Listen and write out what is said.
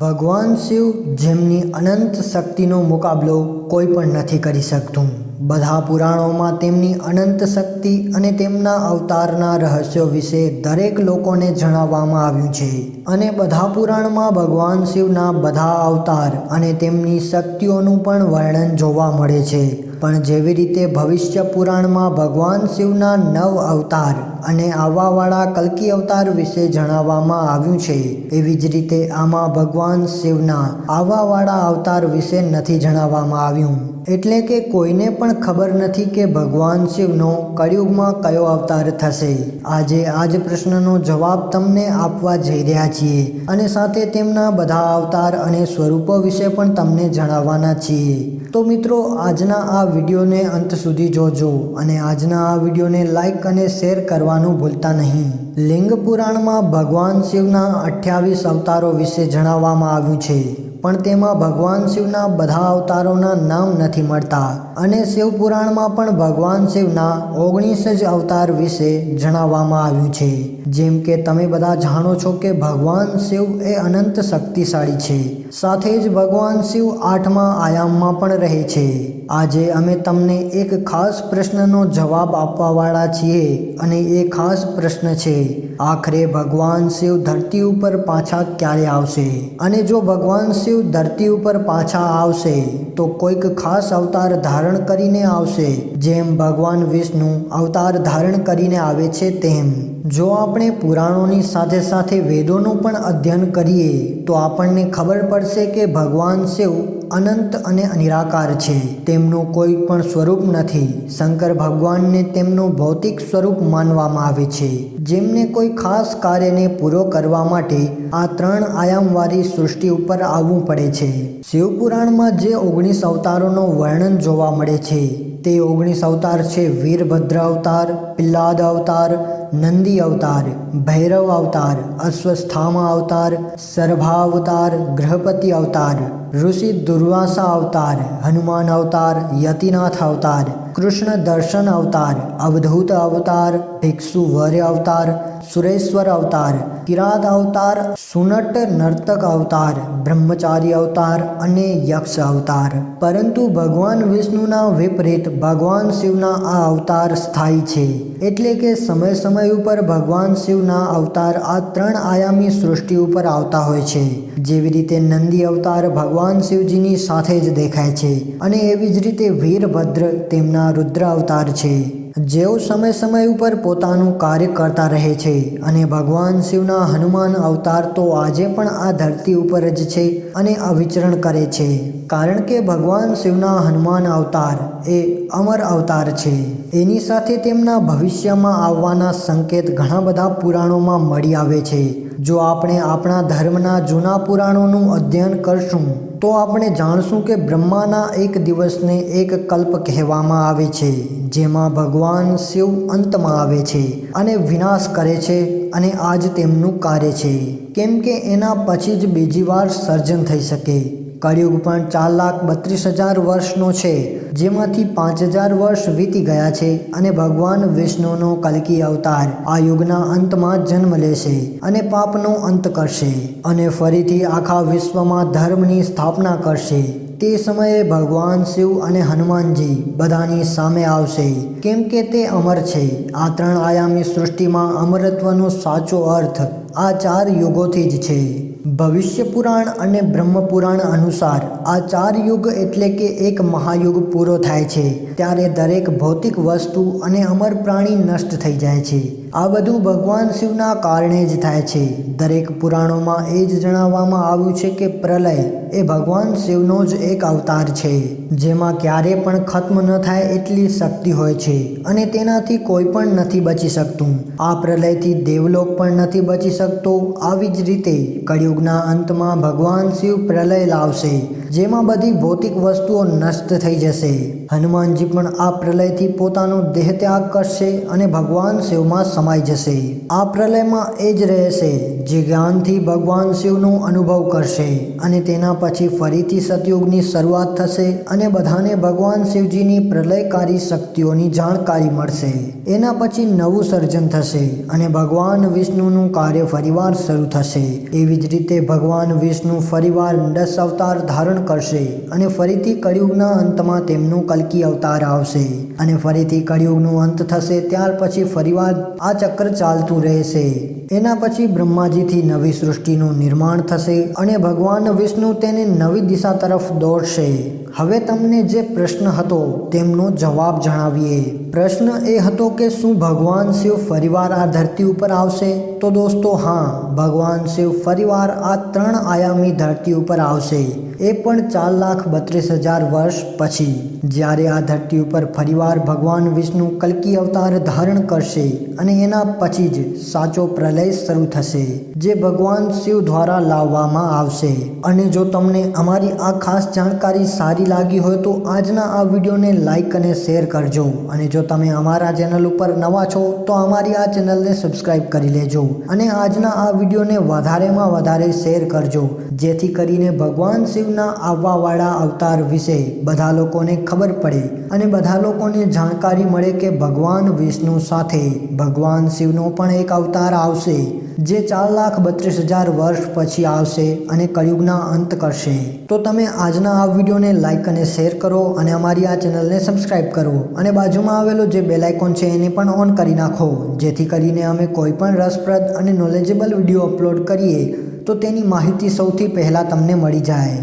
ભગવાન શિવ જેમની અનંત શક્તિનો મુકાબલો કોઈ પણ નથી કરી શકતું. બધા પુરાણોમાં તેમની અનંત શક્તિ અને તેમના અવતારના રહસ્યો વિશે દરેક લોકોને જણાવવામાં આવ્યું છે. અને બધા પુરાણમાં ભગવાન શિવના બધા અવતાર અને તેમની શક્તિઓનું પણ વર્ણન જોવા મળે છે. પણ જેવી રીતે ભવિષ્ય પુરાણમાં ભગવાન શિવના નવ અવતાર અને આવવાવાળા કલ્કી અવતાર વિશે જણાવવામાં આવ્યું છે, એવી જ રીતે આમાં ભગવાન શિવના આવવાવાળા અવતાર વિશે નથી જણાવવામાં આવ્યું. એટલે કે કોઈને પણ ખબર નથી કે ભગવાન શિવનો કળિયુગમાં કયો અવતાર થશે. આજે આ જ પ્રશ્નનો જવાબ તમને આપવા જઈ રહ્યા છીએ અને સાથે તેમના બધા અવતાર અને સ્વરૂપો વિશે પણ તમને જણાવવાના છીએ. તો મિત્રો, આજના આ વિડીયોને અંત સુધી જોજો અને આજના આ વિડીયોને લાઇક અને શેર કરવાનું ભૂલતા નહીં. લિંગ પુરાણમાં ભગવાન શિવના અઠ્યાવીસ અવતારો વિશે જણાવવામાં આવ્યું છે. પણ તેમાં ભગવાન શિવના બધા અવતારોના નામ નથી મળતા અને શિવપુરાણમાં પણ ભગવાન શિવના ઓગણીસ જ અવતાર વિશે જણાવવામાં આવ્યું છે. જેમ કે તમે બધા જાણો છો કે ભગવાન શિવ એ અનંત શક્તિશાળી છે. સાથે જ ભગવાન શિવ આઠમા આયામમાં પણ રહે છે. આજે અમે તમને એક ખાસ પ્રશ્નનો જવાબ આપવાવાળા છીએ અને એ ખાસ પ્રશ્ન છે, આખરે ભગવાન શિવ ધરતી ઉપર પાછા ક્યારે આવશે? અને જો ભગવાન શિવ ધરતી ઉપર પાછા આવશે તો કોઈક ખાસ અવતાર ધારણ કરીને આવશે. જેમ ભગવાન વિષ્ણુ અવતાર ધારણ કરીને આવે છે તેમ. જો આપણે પુરાણોની સાથે સાથે વેદોનું પણ અધ્યયન કરીએ તો આપણને ખબર પડશે કે ભગવાન શિવ અનંત અને નિરાકાર છે. તેમનું કોઈ પણ સ્વરૂપ નથી. શંકર ભગવાનને તેમનું ભૌતિક સ્વરૂપ માનવામાં આવે છે. જેમને કોઈ ખાસ કાર્યને પૂરો કરવા માટે આ ત્રણ આયામવાળી સૃષ્ટિ ઉપર આવવું પડે છે. શિવપુરાણમાં જે ઓગણીસ અવતારોનો વર્ણન જોવા મળે છે, તે ઓગણીસ અવતાર છે વીરભદ્ર અવતાર, પિલ્લાદ અવતાર નંદી અવતાર ભૈરવ અવતાર અશ્વસ્થામા અવતાર સર્ભા અવતાર ગ્રહપતિ અવતાર ઋષિ દુર્વાસા અવતાર હનુમાન અવતાર યતિનાથ અવતાર કૃષ્ણ દર્શન અવતાર અવધૂત અવતાર ભિક્ષુ વર્ય અવતાર સુરેશ્વર અવતાર કિરાત અવતાર સુનટ નર્તક અવતાર બ્રહ્મચારી અવતાર અને યક્ષ અવતાર પરંતુ ભગવાન વિષ્ણુના વિપરીત ભગવાન શિવના આ અવતાર સ્થાયી છે એટલે કે સમય સમય ઉપર ભગવાન શિવના અવતાર આ ત્રણ આયામી સૃષ્ટિ ઉપર આવતા હોય છે. જેવી રીતે નંદી અવતાર ભગવાન શિવજીની સાથે જ દેખાય છે અને એવી જ રીતે વીરભદ્ર તેમના રુદ્ર અવતાર છે. જેઓ સમય સમય ઉપર પોતાનું કાર્ય કરતા રહે છે અને ભગવાન શિવના હનુમાન અવતાર તો આજે પણ આ ધરતી ઉપર જ છે અને અવિચરણ કરે છે. કારણ કે ભગવાન શિવના હનુમાન અવતાર એ અમર અવતાર છે. એની સાથે તેમના ભવિષ્યમાં આવવાના સંકેત ઘણા બધા પુરાણોમાં મળી આવે છે. જો આપણે આપણા ધર્મના જૂના પુરાણોનું અધ્યયન કરશું તો આપણે જાણશું કે બ્રહ્માના એક દિવસને એક કલ્પ કહેવામાં આવે છે, જેમાં ભગવાન શિવ અંતમાં આવે છે અને વિનાશ કરે છે અને આજ તેમનું કાર્ય છે. કેમ કે એના પછી જ બીજી વાર સર્જન થઈ શકે. કળિયુગ પણ ચાર લાખ બત્રીસ હજાર વર્ષનો છે, જેમાંથી પાંચ હજાર વર્ષ વીતી ગયા છે અને ભગવાન વિષ્ણુનો કલ્કી અવતાર આ યુગના અંતમાં જન્મ લેશે અને પાપનો અંત કરશે અને ફરીથી આખા વિશ્વમાં ધર્મની સ્થાપના કરશે. તે સમયે ભગવાન શિવ અને હનુમાનજી બધાની સામે આવશે. કેમ કે તે અમર છે. આ ત્રણ આયામી સૃષ્ટિમાં અમરત્વનો સાચો અર્થ આ ચાર યુગોથી જ છે. ભવિષ્ય પુરાણ અને બ્રહ્મ પુરાણ અનુસાર આ ચાર યુગ એટલે કે એક મહાયુગ પૂરો થાય છે. ત્યારે દરેક ભૌતિક વસ્તુ અને અમર પ્રાણી નષ્ટ થઈ જાય છે. આ બધું ભગવાન શિવના કારણે જ થાય છે. દરેક પુરાણોમાં એ જ જણાવવામાં આવ્યું છે કે પ્રલય એ ભગવાન શિવનો જ એક અવતાર છે. જેમાં ક્યારે પણ ખત્મ ન થાય એટલી શક્તિ હોય છે અને તેનાથી કોઈ પણ નથી બચી શકતું. આ પ્રલયથી દેવલોક પણ નથી બચી શકતો. આવી જ રીતે કળિયુગના અંતમાં ભગવાન શિવ પ્રલય લાવશે. જેમાં બધી ભૌતિક વસ્તુઓ નષ્ટ થઈ જશે. હનુમાનજી પણ આ પ્રલયથી પોતાનો દેહ ત્યાગ કરશે અને ભગવાન શિવમાં સમાઈ જશે. આ પ્રલયમાં એ જ રહેશે જે જ્ઞાનથી ભગવાન શિવનો અનુભવ કરશે અને તેના પછી ફરીથી સતયુગની શરૂઆત થશે અને બધાને ભગવાન શિવજીની પ્રલયકારી શક્તિઓની જાણકારી મળશે. એના પછી નવું સર્જન થશે અને ભગવાન વિષ્ણુનું કાર્ય ફરીવાર શરૂ થશે. એવી જ રીતે ભગવાન વિષ્ણુ ફરીવાર દસ અવતાર ધારણ કરશે અને ફરીથી કળિયુગના અંતમાં તેમનું કલ્કી અવતાર આવશે અને ફરીથી કળિયુગનું અંત થશે, ત્યાર પછી ફરીવાર આ ચક્ર ચાલતું રહેશે. એના પછી બ્રહ્માજીથી નવી સૃષ્ટિનું નિર્માણ થશે અને ભગવાન વિષ્ણુ તેને નવી દિશા તરફ દોડશે હવે તમને જે પ્રશ્ન હતો તેમનો જવાબ જણાવીએ. પ્રશ્ન એ હતો કે શું ભગવાન શિવ ફરીવાર આ ધરતી ઉપર આવશે? તો દોસ્તો હા, ભગવાન શિવ ફરીવાર આ ત્રણ આયામી ધરતી ઉપર આવશે. એ પણ ચાર લાખ બત્રીસ હજાર વર્ષ પછી, જ્યારે આ ધરતી ઉપર ફરીવાર ભગવાન વિષ્ણુ કલ્કી અવતાર ધારણ કરશે અને એના પછી જ સાચો પ્રલય શરૂ થશે, જે ભગવાન શિવ દ્વારા લાવવામાં આવશે. અને જો તમને અમારી આ ખાસ જાણકારી સારી લાગી હોય તો આજના આ વિડીયોને લાઇક અને શેર કરજો. અને જો તમે અમારા ચેનલ ઉપર નવા છો, તો અમારી આ ચેનલને સબસ્ક્રાઈબ કરી લેજો. અને આજના આ વિડીયોને વધારેમાં વધારે શેર કરજો, જેથી કરીને ભગવાન શિવના આવવાવાળા અવતાર વિશે બધા લોકોને ખબર પડે અને બધા લોકોને જાણકારી મળે કે ભગવાન વિષ્ણુ સાથે ભગવાન શિવનો પણ એક અવતાર આવશે, જે ચાર લાખ બત્રીસ હજાર વર્ષ પછી આવશે અને કળિયુગના અંત કરશે. તો તમે આજના આ વિડીયોને લાઇક અને શેર કરો અને અમારી આ ચેનલને સબસ્ક્રાઇબ કરો અને બાજુમાં આવેલો જે બેલ આઇકોન છે એને પણ ઓન કરી નાખો, જેથી કરીને અમે કોઈ પણ રસપ્રદ અને નોલેજેબલ વીડિયો અપલોડ કરીએ તો તેની માહિતી સૌથી પહેલાં તમને મળી જાય.